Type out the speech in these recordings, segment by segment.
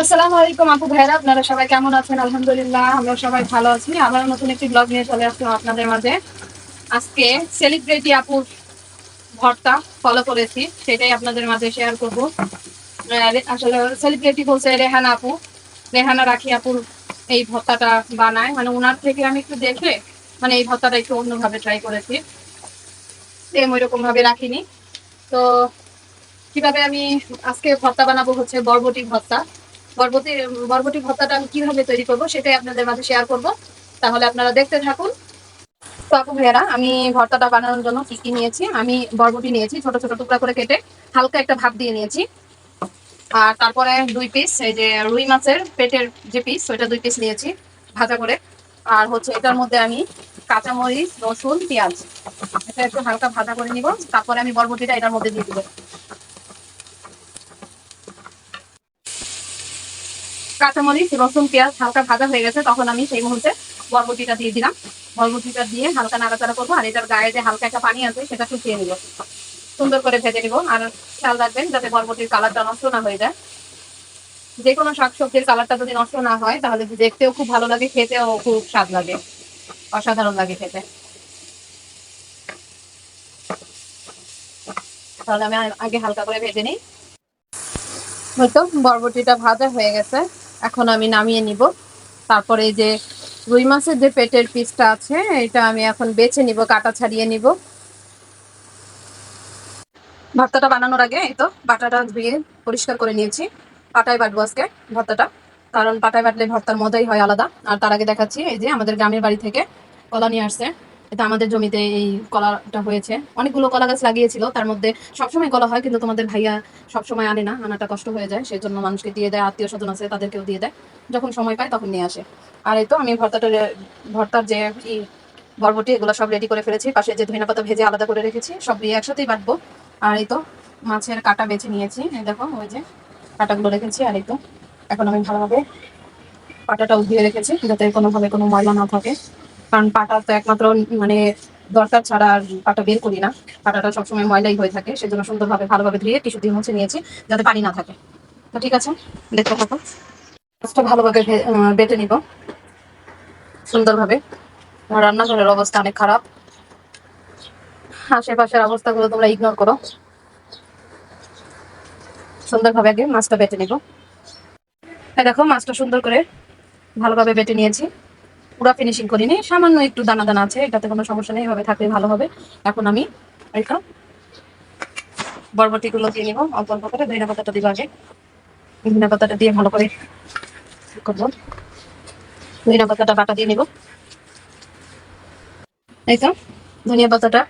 আসসালামু আলাইকুম আপু ভাইরা আপনারা সবাই কেমন আছেন? আলহামদুলিল্লাহ আমরা সবাই ভালো আছি। আবার নতুন একটি ব্লগ নিয়ে চলে আসলাম আপনাদের মাঝে। আজকে সেলিব্রিটি আপুর ভর্তা ফলো করেছি, সেটাই আপনাদের মাঝে শেয়ার করব। আসলে সেলিব্রিটি বলছে রেহানা আপু। রেহানা রাখি আপুর এই ভর্তাটা বানায়। মানে ওনার থেকে আমি একটু দেখে মানে এই ভর্তাটা একটু অন্যভাবে ট্রাই করেছি। সেম ওই রকম ভাবে রাখিনি। তো কীভাবে আমি আজকে ভর্তা বানাবো হচ্ছে বরবটি ভর্তা। বরবটি বরবটি ভর্তাটা আমি কীভাবে তৈরি করব সেটাই আপনাদের মাঝে শেয়ার করব। তাহলে আপনারা দেখতে থাকুন। তো আপু ভাইয়ারা, আমি ভর্তাটা বানানোর জন্য কি কি নিয়েছি? আমি বরবটি নিয়েছি, ছোট ছোট টুকরা করে কেটে হালকা একটা ভাপ দিয়ে নিয়েছি। আর তারপরে দুই পিস এই যে রুই মাছের পেটের যে পিস ওইটা দুই পিস নিয়েছি ভাজা করে। আর হচ্ছে এটার মধ্যে আমি কাঁচামরিচ, রসুন, পেঁয়াজ, এটা একটু হালকা ভাজা করে নিব। তারপরে আমি বরবটিটা এটার মধ্যে দিয়ে দিব। কাঁচামরিচ রসুন, পেঁয়াজ হালকা ভাজা হয়ে গেছে, তখন আমি সেই মুহূর্তে বরবটিটা দিয়ে দিলাম। বরবটিটা দিয়ে হালকা নাড়াচাড়া করব, আর এটার গায়ে যে হালকা একটা পানি আছে, সেটা শুকিয়ে নিব। সুন্দর করে ভেজে নিব, আর খেয়াল রাখবেন যাতে বরবটির কালারটা নষ্ট না হয়ে যায়। যে কোনো শাকসবজির কালারটা যদি নষ্ট না হয়, তাহলে দেখতেও খুব ভালো লাগে, খেতেও খুব স্বাদ লাগে। অসাধারণ লাগে খেতে। তাহলে আমি আগে হালকা করে ভেজে নিই। হয়তো বরবটিটা ভাজা হয়ে গেছে। এখন আমি নামিয়ে নিব। তারপরে যে রুই মাছের যে পেটের পিসটা আছে, এটা আমি এখন বেছে নিব, কাটা ছাড়িয়ে নিব। ভর্তাটা বানানোর আগে এই তো বাটাটা ধুয়ে পরিষ্কার করে নিয়েছি। পাটায় বাটবো আজকে ভর্তাটা কারণ পাটায় বাটলে ভর্তার মজাই হয় আলাদা। আর তার আগে দেখাচ্ছি, এই যে আমাদের গ্রামের বাড়ি থেকে কলা নিয়ে আসছে। এটা আমাদের জমিতে এই কলাটা হয়েছে। অনেকগুলো কলা গাছ লাগিয়েছিল, তার মধ্যে সবসময় কলা হয়, কিন্তু তোমাদের ভাইয়া সবসময় আনে না, আনাটা কষ্ট হয়ে যায় সেই জন্য মানুষকে দিয়ে দেয়, আত্মীয় স্বজন আছে তাদেরকেও দিয়ে দেয়। যখন সময় পায় তখন নিয়ে আসে। আর এই তো আমি ভর্তাটা ভর্তার যে বরবটি, এগুলো সব রেডি করে ফেলেছি। পাশে যে ধনিয়া পাতা ভেজে আলাদা করে রেখেছি, সব দিয়ে একসাথেই বাটবো। আর এই তো মাছের কাটা বেছে নিয়েছি, এই দেখো, ওই যে কাটাগুলো রেখেছি, আর এই তো এখন আমি ভালোভাবে পাটাটা উঠিয়ে রেখেছি, যাতে কোনোভাবে কোনো ময়লা না থাকে। কারণ পাটা তো একমাত্র মানে দরকার ছাড়া আর পাটা বের করি না। পাটাটা সবসময় ময়লাই হয়ে থাকে, সেজন্য সুন্দরভাবে, ভালোভাবে ধুয়ে টিস্যু দিয়ে মুছে নিয়েছি, যাতে পানি না থাকে। তো ঠিক আছে, দেখতে থাকো। মাছটা ভালোভাবে বেটে নিব। সুন্দরভাবে। আমার রান্নাঘরের অবস্থা অনেক খারাপ। আশেপাশের অবস্থাগুলো তোমরা ইগনোর করো। সুন্দরভাবে আগে মাছটা বেটে নিব। দেখো, মাছটা সুন্দর করে ভালোভাবে বেটে নিয়েছি। পুরো ফিনিশিং করিনি, সামান্য একটু দানা দানা আছে, এটাতে কোনো সমস্যা নেই, এভাবে থাকলে ভালো হবে। এখন আমি এটা বরবটিগুলো দিয়ে নিব, অল্প অল্প করে ধনিয়া পাতাটা দিব আগে। ধনিয়া পাতাটা দিয়ে ভালো করে করব। ধনিয়া পাতাটা বাটা দিয়ে নিব। এই তো, ধনিয়া পাতাটা,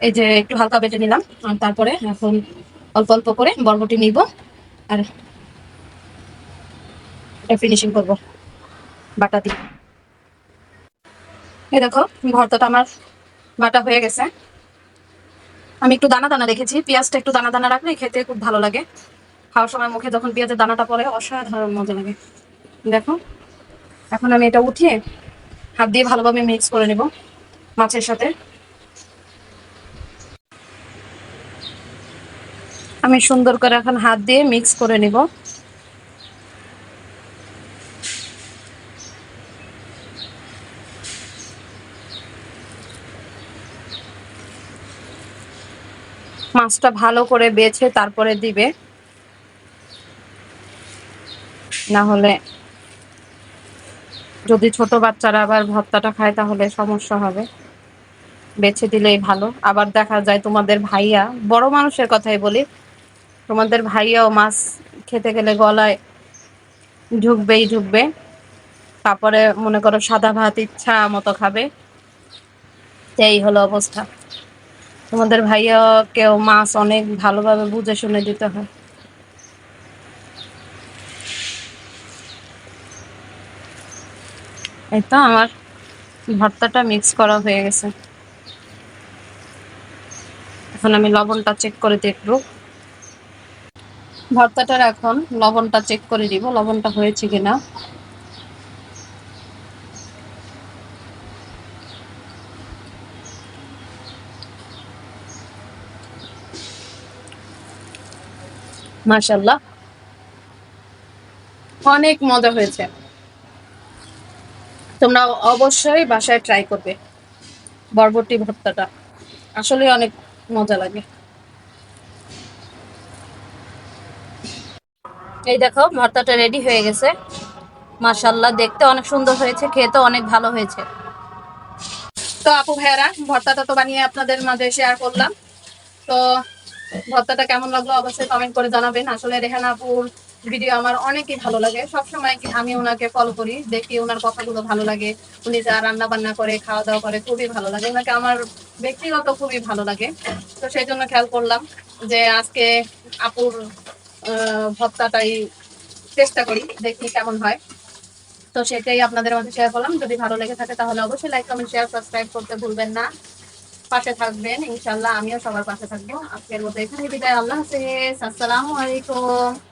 এই যে একটু হালকা বেটে নিলাম, আর তারপরে এখন অল্প অল্প করে বরবটি নিব, আর এটা ফিনিশিং করব। বাটা দিয়ে। এই দেখো ভর্তাটা আমার বাটা হয়ে গেছে। আমি একটু দানা দানা রেখেছি। পেঁয়াজটা একটু দানা দানা রাখলে খেতে খুব ভালো লাগে। খাওয়ার সময় মুখে যখন পেঁয়াজের দানাটা পড়ে, অসাধারণ মজা লাগে। দেখো, এখন আমি এটা উঠিয়ে হাত দিয়ে ভালোভাবে মিক্স করে নেব মাছের সাথে। আমি সুন্দর করে এখন হাত দিয়ে মিক্স করে নিব। মাছটা ভালো করে বেছে তারপরে দিবে। না হলে যদি ছোট বাচ্চারা আবার ভর্তাটা খায় তাহলে সমস্যা হবে। বেছে দিলেই ভালো। আবার দেখা যায় তোমাদের ভাইয়া, বড় মানুষের কথাই বলি, তোমাদের ভাইয়াও মাছ খেতে গেলে গলায় ঢুকবেই ঢুকবে। তারপরে মনে করো সাদা ভাত ইচ্ছা মতো খাবে। এই হলো অবস্থা। তোমাদের ভাইয়াকেও মাছ অনেক ভালোভাবে বুঝে শুনে দিতে হয়। এই তো আমার ভর্তাটা মিক্স করা হয়ে গেছে। এখন আমি লবণটা চেক করে দেখব। ভর্তাটার এখন লবণটা চেক করে দিব, লবণটা হয়েছে কিনা। মাশাল্লাহ অনেক মজা হয়েছে। তোমরা অবশ্যই বাসায় ট্রাই করবে বরবটি ভর্তাটা। আসলে অনেক মজা লাগে। এই দেখো, ভর্তাটা রেডি হয়ে গেছে। মাশাল্লাহ দেখতে অনেক সুন্দর হয়েছে, খেতে অনেক ভালো হয়েছে। তো আপু, ভাইয়ারা, ভর্তাটা তো বানিয়ে আপনাদের মাঝে শেয়ার করলাম। তো ভর্তাটা কেমন লাগল অবশ্যই কমেন্ট করে জানাবেন। আসলে রেহানা আপুর ভিডিও আমার অনেকই ভালো লাগে। সবসময় আমি ওনাকে ফলো করি, দেখি ওনার কথাগুলো ভালো লাগে। উনি যা রান্না বান্না করে খাওয়া দাওয়া করে, খুবই ভালো লাগে। ওনাকে আমার ব্যক্তিগত খুবই ভালো লাগে। তো সেই জন্য খেয়াল করলাম যে আজকে আপুর ভর্তাটাই চেষ্টা করি, দেখি কেমন হয়। তো সেটাই আপনাদের মাঝে শেয়ার করলাম। যদি ভালো লেগে থাকে তাহলে অবশ্যই লাইক কমেন্ট শেয়ার সাবস্ক্রাইব করতে ভুলবেন না। পাশে থাকবেন ইনশাল্লাহ আমিও সবার পাশে থাকব। আজকের মতো এখানে বিদায়, আল্লাহ হাফেজ। আসসালামু আলাইকুম।